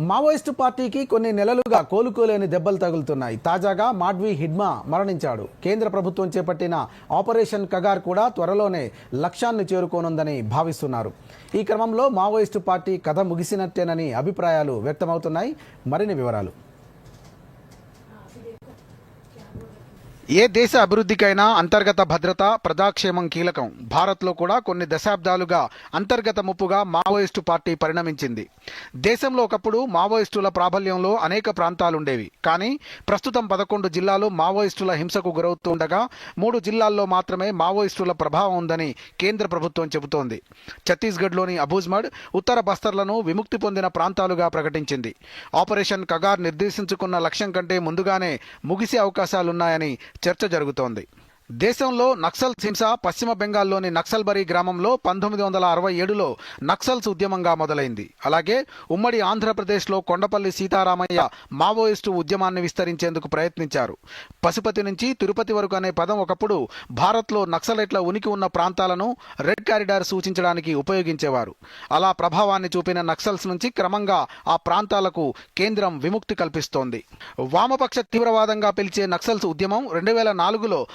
Maoist పార్టీకి కొన్ని నెలలుగా కోలుకోలేని దెబ్బలు తగులుతున్నాయి. తాజాగా మాడ్వి హిడ్మా మరణించాడు. కేంద్ర ప్రభుత్వం చేపట్టిన ఆపరేషన్ కగార్ కూడా త్వరలోనే లక్ష్యాన్ని చేరుకోనుందని భావిస్తున్నారు. ఈ క్రమంలో మావోయిస్టు పార్టీ కథ ముగిసినట్టేనని అభిప్రాయాలు వ్యక్తమవుతున్నాయి. మరిన్ని వివరాలు. ఏ దేశ అభివృద్ధికైనా అంతర్గత భద్రత ప్రజాక్షేమం కీలకం. భారత్లో కూడా కొన్ని దశాబ్దాలుగా అంతర్గత ముప్పుగా మావోయిస్టు పార్టీ పరిణమించింది. దేశంలో ఒకప్పుడు మావోయిస్టుల ప్రాబల్యంలో అనేక ప్రాంతాలుండేవి. కానీ ప్రస్తుతం పదకొండు జిల్లాలు మావోయిస్టుల హింసకు గురవుతుండగా మూడు జిల్లాల్లో మాత్రమే మావోయిస్టుల ప్రభావం ఉందని కేంద్ర ప్రభుత్వం చెబుతోంది. ఛత్తీస్గఢ్లోని అబూజ్మడ్ ఉత్తర బస్తర్లను విముక్తి పొందిన ప్రాంతాలుగా ప్రకటించింది. ఆపరేషన్ కగార్ నిర్దేశించుకున్న లక్ష్యం కంటే ముందుగానే ముగిసే అవకాశాలున్నాయని చర్చ జరుగుతోంది. దేశంలో నక్సల్స్ హింస పశ్చిమ బెంగాల్లోని నక్సల్బరీ గ్రామంలో పంతొమ్మిది వందల అరవై ఏడులో నక్సల్స్ ఉద్యమంగా మొదలైంది. అలాగే ఉమ్మడి ఆంధ్రప్రదేశ్లో కొండపల్లి సీతారామయ్య మావోయిస్టు ఉద్యమాన్ని విస్తరించేందుకు ప్రయత్నించారు. పశుపతి నుంచి తిరుపతి వరకు అనే పదం ఒకప్పుడు భారత్లో నక్సలైట్ల ఉనికి ఉన్న ప్రాంతాలను రెడ్ కారిడార్ సూచించడానికి ఉపయోగించేవారు. అలా ప్రభావాన్ని చూపిన నక్సల్స్ నుంచి క్రమంగా ఆ ప్రాంతాలకు కేంద్రం విముక్తి కల్పిస్తోంది. వామపక్ష తీవ్రవాదంగా పిలిచే నక్సల్స్ ఉద్యమం రెండు వేల నాలుగులో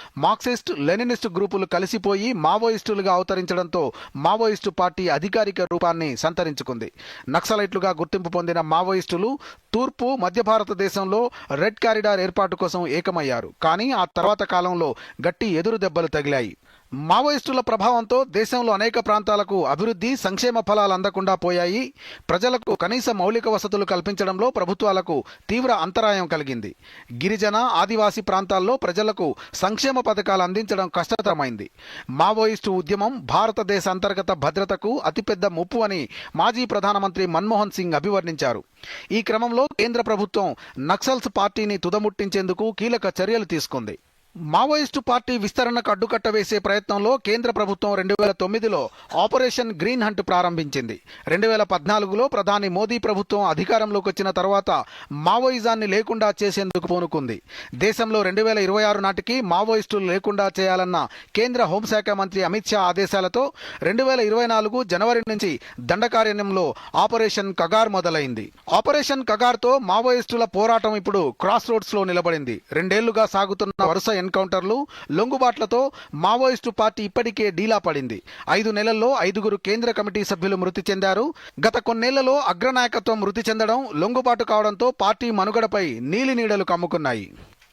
మార్క్సిస్ట్ లెనినిస్ట్ గ్రూపులు కలిసిపోయి మావోయిస్టులుగా అవతరించడంతో మావోయిస్టు పార్టీ అధికారిక రూపాన్ని సంతరించుకుంది. నక్సలైట్లుగా గుర్తింపు పొందిన మావోయిస్టులు తూర్పు మధ్య భారతదేశంలో రెడ్ కారిడార్ ఏర్పాటు కోసం ఏకమయ్యారు. కానీ ఆ తర్వాత కాలంలో గట్టి ఎదురు దెబ్బలు తగిలాయి. మావోయిస్టుల ప్రభావంతో దేశంలో అనేక ప్రాంతాలకు అభివృద్ధి సంక్షేమ ఫలాలు అందకుండా పోయాయి. ప్రజలకు కనీస మౌలిక వసతులు కల్పించడంలో ప్రభుత్వాలకు తీవ్ర అంతరాయం కలిగింది. గిరిజన ఆదివాసీ ప్రాంతాల్లో ప్రజలకు సంక్షేమ పథకాలు అందించడం కష్టతరమైంది. మావోయిస్టు ఉద్యమం భారతదేశ అంతర్గత భద్రతకు అతిపెద్ద ముప్పు అని మాజీ ప్రధానమంత్రి మన్మోహన్ సింగ్ అభివర్ణించారు. ఈ క్రమంలో కేంద్ర ప్రభుత్వం నక్సల్స్ పార్టీని తుదముట్టించేందుకు కీలక చర్యలు తీసుకుంది. మావోయిస్టు పార్టీ విస్తరణకు అడ్డుకట్ట వేసే ప్రయత్నంలో కేంద్ర ప్రభుత్వం రెండు వేల తొమ్మిదిలో ఆపరేషన్ గ్రీన్ హంట్ ప్రారంభించింది. రెండు వేల పద్నాలుగులో ప్రధాని మోదీ ప్రభుత్వం అధికారంలోకి వచ్చిన తర్వాత మావోయిజాన్ని లేకుండా చేసేందుకు పూనుకుంది. దేశంలో రెండు వేల ఇరవై ఆరు నాటికి మావోయిస్టులు లేకుండా చేయాలన్న కేంద్ర హోంశాఖ మంత్రి అమిత్ షా ఆదేశాలతో రెండు వేల ఇరవై నాలుగు జనవరి నుంచి దండకారణ్యంలో ఆపరేషన్ కగార్ మొదలైంది. ఆపరేషన్ కగార్తో మావోయిస్టుల పోరాటం ఇప్పుడు క్రాస్ రోడ్స్లో నిలబడింది. రెండేళ్ళుగా సాగుతున్న వరుస ఎన్కౌంటర్లు లొంగుబాట్లతో మావోయిస్టు పార్టీ ఇప్పటికే డీలా పడింది. ఐదు నెలల్లో ఐదుగురు కేంద్ర కమిటీ సభ్యులు మృతి చెందారు. గత కొన్నేళ్ళలో అగ్రనాయకత్వం మృతి చెందడం లొంగుబాటు కావడంతో పార్టీ మనుగడపై నీలి నీడలు కమ్ముకున్నాయి.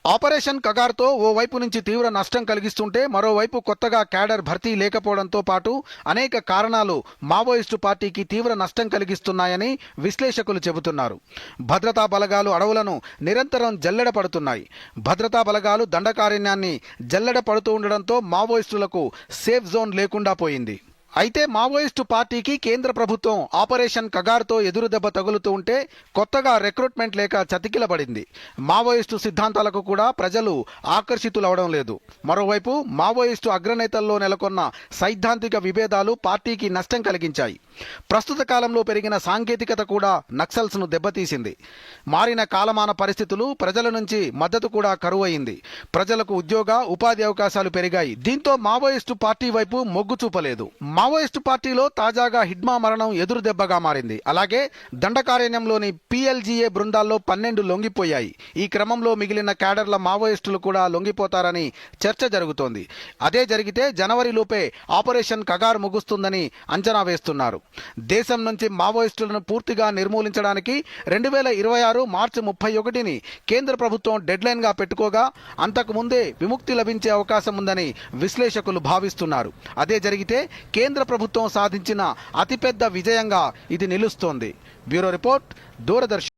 ఆపరేషన్ కగార్తో ఓ వైపు నుంచి తీవ్ర నష్టం కలిగిస్తుంటే మరోవైపు కొత్తగా క్యాడర్ భర్తీ లేకపోవడంతో పాటు అనేక కారణాలు మావోయిస్టు పార్టీకి తీవ్ర నష్టం కలిగిస్తున్నాయని విశ్లేషకులు చెబుతున్నారు. భద్రతా బలగాలు అడవులను నిరంతరం జల్లెడ పడుతున్నాయి. భద్రతా బలగాలు దండకారణ్యాన్ని జల్లెడ పడుతూ ఉండడంతో మావోయిస్టులకు సేఫ్ జోన్ లేకుండా పోయింది. అయితే మావోయిస్టు పార్టీకి కేంద్ర ప్రభుత్వం ఆపరేషన్ కగార్తో ఎదురుదెబ్బ తగులుతూ ఉంటే కొత్తగా రిక్రూట్మెంట్ లేక చతికిలబడింది. మావోయిస్టు సిద్ధాంతాలకు కూడా ప్రజలు ఆకర్షితులవడం లేదు. మరోవైపు మావోయిస్టు అగ్రనేతల్లో నెలకొన్న సైద్ధాంతిక విభేదాలు పార్టీకి నష్టం కలిగించాయి. ప్రస్తుత కాలంలో పెరిగిన సాంకేతికత కూడా నక్సల్స్ను దెబ్బతీసింది. మారిన కాలమాన పరిస్థితులు ప్రజల నుంచి మద్దతు కూడా కరువయింది ప్రజలకు ఉద్యోగ ఉపాధి అవకాశాలు పెరిగాయి. దీంతో మావోయిస్టు పార్టీ వైపు మొగ్గు చూపలేదు. మావోయిస్టు పార్టీలో తాజాగా హిడ్మా మరణం ఎదురు దెబ్బగా మారింది. అలాగే దండకారణ్యంలోని పిఎల్జీఏ బృందాల్లో పన్నెండు లొంగిపోయాయి. ఈ క్రమంలో మిగిలిన క్యాడర్ల మావోయిస్టులు కూడా లొంగిపోతారని చర్చ జరుగుతోంది. అదే జరిగితే జనవరిలోపే ఆపరేషన్ కగార్ ముగుస్తుందని అంచనా వేస్తున్నారు. దేశం నుంచి మావోయిస్టులను పూర్తిగా నిర్మూలించడానికి రెండు వేల ఇరవై ఆరు మార్చి ముప్పై ఒకటిని కేంద్ర ప్రభుత్వం డెడ్లైన్గా పెట్టుకోగా అంతకు ముందే విముక్తి లభించే అవకాశం ఉందని విశ్లేషకులు భావిస్తున్నారు. అదే జరిగితే కేంద్ర ప్రభుత్వం సాధించిన అతిపెద్ద విజయంగా ఇది నిలుస్తోంది. Bureau report Doordarshan.